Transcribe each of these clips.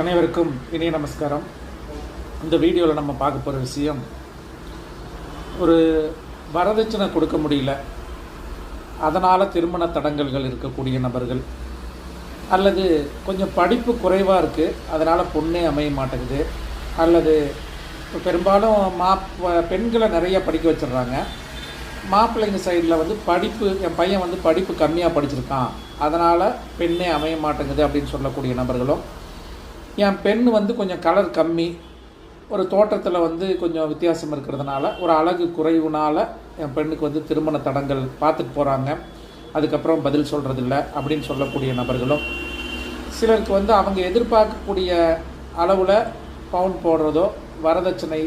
அனைவருக்கும் இனிய நமஸ்காரம். இந்த வீடியோவில் நம்ம பார்க்க போகிற விஷயம் ஒரு வரதட்சணை கொடுக்க முடியல. அதனால் திருமண தடங்கல்கள் இருக்கக்கூடிய நபர்கள் அல்லது கொஞ்சம் படிப்பு குறைவாக இருக்குது அதனால் பொண்ணே அமைய மாட்டேங்குது அல்லது இப்போ பெரும்பாலும் மாப் பெண்களை நிறைய படிக்க வச்சிடுறாங்க. மாப்பிள்ளைங்க சைடில் வந்து படிப்பு என் பையன் வந்து படிப்பு கம்மியாக படிச்சிருக்கான். அதனால் பெண்ணே அமைய மாட்டேங்குது அப்படின்னு சொல்லக்கூடிய நபர்களும் என் பெண் வந்து கொஞ்சம் கலர் கம்மி. ஒரு தோட்டத்தில் வந்து கொஞ்சம் வித்தியாசம் இருக்கிறதுனால ஒரு அழகு குறைவுனால் என் பெண்ணுக்கு வந்து திருமண தடங்கள் பார்த்துட்டு போகிறாங்க அதுக்கப்புறம் பதில் சொல்கிறதில்ல அப்படின்னு சொல்லக்கூடிய நபர்களும் சிலருக்கு வந்து அவங்க எதிர்பார்க்கக்கூடிய அளவில் பவுன் போடுறதோ வரதட்சணை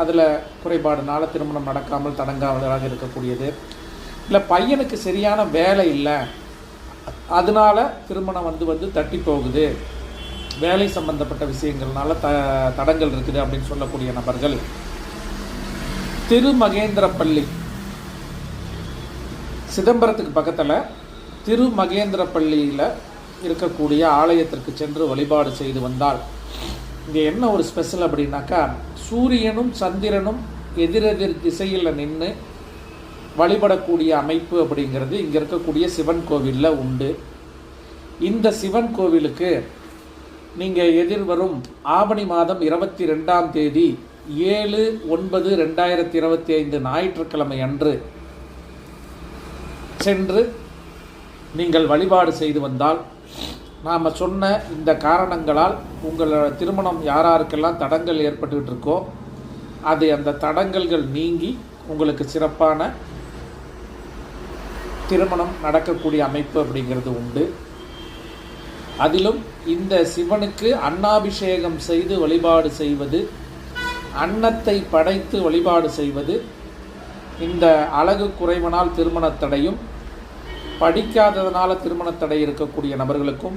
அதில் குறைபாடுனால திருமணம் நடக்காமல் தடங்காவதாக இருக்கக்கூடியது. இல்லை பையனுக்கு சரியான வேலை இல்லை. அதனால திருமணம் வந்து வந்து தட்டி போகுது. வேலை சம்பந்தப்பட்ட விஷயங்கள்னால த தடங்கள் இருக்குது அப்படின்னு சொல்லக்கூடிய நபர்கள். திருமகேந்திரப்பள்ளி. சிதம்பரத்துக்கு பக்கத்தில் திருமகேந்திரப்பள்ளியில் இருக்கக்கூடிய ஆலயத்திற்கு சென்று வழிபாடு செய்து வந்தால் இங்கே என்ன ஒரு ஸ்பெஷல் அப்படின்னாக்கா சூரியனும் சந்திரனும் எதிரெதிர் திசையில் நின்று வழிபடக்கூடிய அமைப்பு அப்படிங்கிறது இங்கே இருக்கக்கூடிய சிவன் கோவிலில் உண்டு. இந்த சிவன் கோவிலுக்கு நீங்கள் எதிர்வரும் ஆவணி மாதம் இருபத்தி ரெண்டாம் தேதி ஏழு ஒன்பது ரெண்டாயிரத்தி இருபத்தி ஐந்து ஞாயிற்றுக்கிழமை அன்று சென்று நீங்கள் வழிபாடு செய்து வந்தால் நாம் சொன்ன இந்த காரணங்களால் உங்கள் திருமணம் யாராருக்கெல்லாம் தடங்கள் ஏற்பட்டுக்கிட்டு இருக்கோ அது அந்த தடங்கல்கள் நீங்கி உங்களுக்கு சிறப்பான திருமணம் நடக்கக்கூடிய அமைப்பு அப்படிங்கிறது உண்டு. அதிலும் இந்த சிவனுக்கு அன்னாபிஷேகம் செய்து வழிபாடு செய்வது அன்னத்தை படைத்து வழிபாடு செய்வது இந்த அழகு குறைவனால் திருமணத்தடையும் படிக்காததுனால திருமணத்தடை இருக்கக்கூடிய நபர்களுக்கும்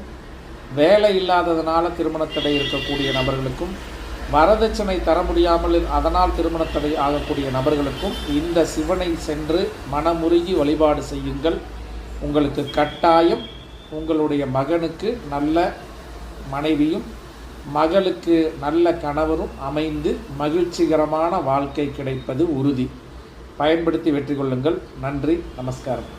வேலை இல்லாததுனால திருமணத்தடை இருக்கக்கூடிய நபர்களுக்கும் வரதட்சணை தர முடியாமல் அதனால் திருமணத்தடை ஆகக்கூடிய நபர்களுக்கும் இந்த சிவனை சென்று மனமுருகி வழிபாடு செய்யுங்கள். உங்களுக்கு கட்டாயம் உங்களுடைய மகனுக்கு நல்ல மனைவியும் மகளுக்கு நல்ல கணவரும் அமைந்து மகிழ்ச்சிகரமான வாழ்க்கை கிடைப்பது உறுதி. பயன்படுத்தி வெற்றி கொள்ளுங்கள் நன்றி. நமஸ்காரம்.